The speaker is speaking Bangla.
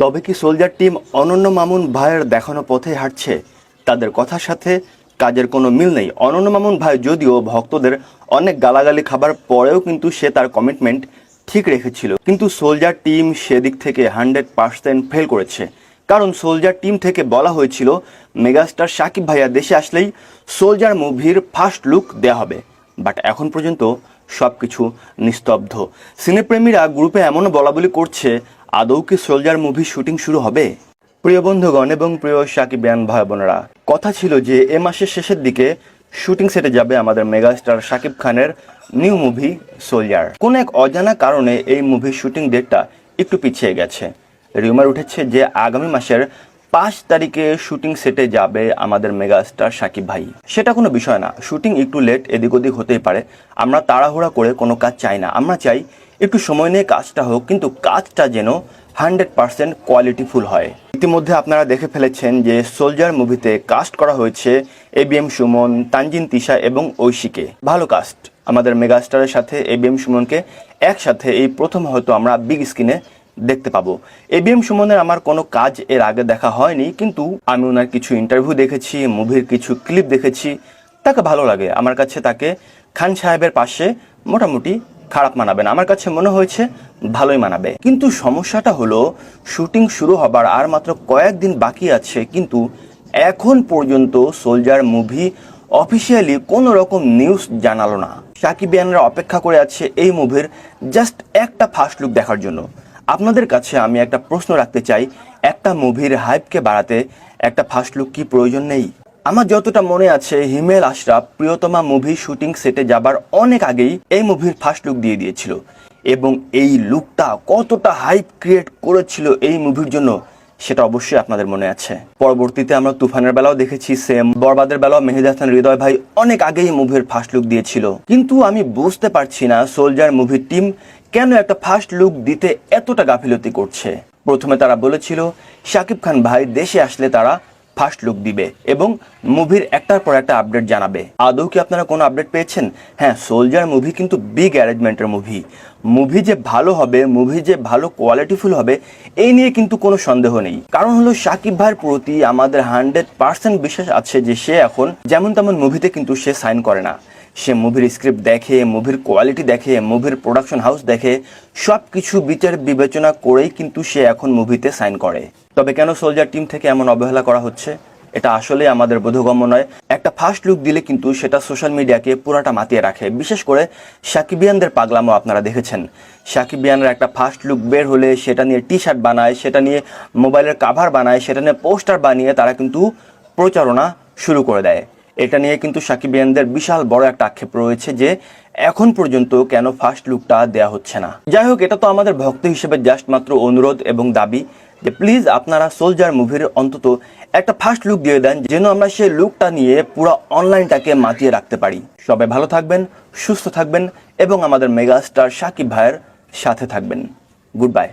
তবে কি সোলজার টিম অনন্য মামুন ভাইয়ের দেখানো পথে হাঁটছে? তাদের কথার সাথে কাজের কোনো মিল নেই। অনন্য মামুন ভাই যদিও ভক্তদের অনেক গালাগালি খাবার পরেও কিন্তু সে তার কমিটমেন্ট ঠিক রেখেছিল। কিন্তু সোলজার টিম সেদিক থেকে হান্ড্রেড পার্সেন্ট ফেল করেছে। কারণ সোলজার টিম থেকে বলা হয়েছিল, মেগাস্টার সাকিব ভাইয়া দেশে আসলেই সোলজার মুভির ফার্স্ট লুক দেওয়া হবে। বাট এখন পর্যন্ত সব কিছু নিস্তব্ধ। সিনেপ্রেমীরা গ্রুপে এমনও বলা বলি করছে আদৌ কি সোলজার মুভি শুটিং শুরু হবে? প্রিয় বন্ধুগণ এবং প্রিয় সাকিবিয়ান ভাই বোনেরা, কথা ছিল যে এ মাসের শেষের দিকে শুটিং সেটে যাবে আমাদের মেগাস্টার শাকিব খানের নিউ মুভি সোলজার। কোন এক অজানা কারণে এই মুভির শুটিং ডেটটা একটু পিছিয়ে গেছে। রিউমার উঠেছে যে আগামী মাসের পাঁচ তারিখে শুটিং সেটে যাবে আমাদের মেগাস্টার সাকিব ভাই। সেটা কোনো বিষয় না, শুটিং একটু লেট এদিক ওদিক হতেই পারে। আমরা তাড়াহুড়া করে কোনো কাজ চাই না। আমরা চাই একটু সময় নিয়ে কাজটা হোক, কিন্তু কাজটা যেন হান্ড্রেড পার্সেন্ট কোয়ালিটিফুল হয়। ইতিমধ্যে আপনারা দেখে ফেলেছেন যে সোলজার মুভিতে কাস্ট করা হয়েছে A B M Suman, Tanjin, Tisha এবং ঐশীকে। ভালো কাস্ট আমাদের মেগাস্টারের সাথে এ বি এম সুমনকে একসাথে এই প্রথম হয়তো আমরা বিগ স্ক্রিনে দেখতে পাবো। এবিএম সুমনের আমার কোনো কাজ এর আগে দেখা হয়নি, কিন্তু আমি ওনার কিছু ইন্টারভিউ দেখেছি, মুভির কিছু ক্লিপ দেখেছি। তাকে ভালো লাগে। আমার কাছে তাকে খান সাহেবের পাশে মোটামুটি খারাপ মানাবে না। আমার কাছে মনে হয়েছে ভালোই মানাবে। কিন্তু সমস্যাটা হলো, শুটিং শুরু হবার আর মাত্র কয়েকদিন বাকি আছে, কিন্তু এখন পর্যন্ত সোলজার মুভি অফিসিয়ালি কোনো রকম নিউজ জানালো না। সাকিবিয়ানরা অপেক্ষা করে আছে এই মুভির জাস্ট একটা ফার্স্ট লুক দেখার জন্য। আপনাদের কাছে আমি একটা প্রশ্ন রাখতে চাই, একটা মুভির হাইপকে বাড়াতে একটা ফার্স্ট লুক কি প্রয়োজন নেই? আমার যতটা মনে আছে, হিমেল আশরাফ প্রিয়তমা মুভি শুটিং সেটে যাবার অনেক আগেই এই মুভির ফার্স্ট লুক দিয়ে দিয়েছিল। এবং এই লুকটা কতটা হাইপ ক্রিয়েট করেছিল এই মুভির জন্য, সেটা অবশ্যই আপনাদের মনে আছে। পরবর্তীতে আমরা তুফানের বেলাও দেখেছি সেম বরবাদের বেলাও মেহেদি হাসান, হৃদয় ভাই অনেক আগেই মুভির ফার্স্ট লুক দিয়েছিল। কিন্তু আমি বুঝতে পারছি না সোলজার মুভির টিম কেন একটা ফার্স্ট লুক দিতে এতটা গাফিলতি করছে। প্রথমে তারা বলেছিল, শাকিব খান ভাই দেশে আসলে তারা ফার্স্ট লুক দিবে এবং মুভির একটার পর একটা আপডেট জানাবে। আদৌ কি আপনারা কোনো আপডেট পেয়েছেন? হ্যাঁ সোলজার মুভি কিন্তু বিগ অ্যারেঞ্জমেন্টের মুভি মুভি যে ভালো হবে মুভি যে ভালো কোয়ালিটিফুল হবে, এই নিয়ে কিন্তু কোনো সন্দেহ নেই। কারণ হলো সাকিব ভাইয়ের প্রতি আমাদের হান্ড্রেড পার্সেন্ট বিশ্বাস আছে যে সে এখন যেমন তেমন মুভিতে কিন্তু সে সাইন করে না। সে মুভির স্ক্রিপ্ট দেখে, মুভির কোয়ালিটি দেখে, মুভির প্রোডাকশন হাউস দেখে সব কিছু বিচার বিবেচনা করেই কিন্তু সে এখন মুভিতে সাইন করে। তবে কেন সোলজার টিম থেকে এমন অবহেলা করা হচ্ছে? এটা আসলে আমাদের বোধগম্য নয়। একটা ফার্স্ট লুক দিলে কিন্তু সেটা সোশ্যাল মিডিয়াকে পুরাটা মাতিয়ে রাখে। বিশেষ করে সাকিবিয়ানদের পাগলামো আপনারা দেখেছেন। সাকিবিয়ানরা একটা ফার্স্ট লুক বের হলে সেটা নিয়ে টি শার্ট বানায়, সেটা নিয়ে মোবাইলের কাভার বানায়, সেটা নিয়ে পোস্টার বানিয়ে তারা কিন্তু প্রচারণা শুরু করে দেয়। এটা নিয়ে কিন্তু সাকিব সাকিবিয়ানদের বিশাল বড় একটা আক্ষেপ রয়েছে যে এখন পর্যন্ত কেন ফার্স্ট লুকটা দেয়া হচ্ছে না। যাই হোক, এটা তো আমাদের ভক্ত হিসেবে জাস্ট মাত্র অনুরোধ এবং দাবি যে প্লিজ আপনারা সোলজার মুভির অন্তত একটা ফার্স্ট লুক দিয়ে দেন যেন আমরা সেই লুকটা নিয়ে পুরো অনলাইনটাকে মাতিয়ে রাখতে পারি। সবাই ভালো থাকবেন, সুস্থ থাকবেন এবং আমাদের মেগাস্টার সাকিব ভাইয়ের সাথে থাকবেন। Good bye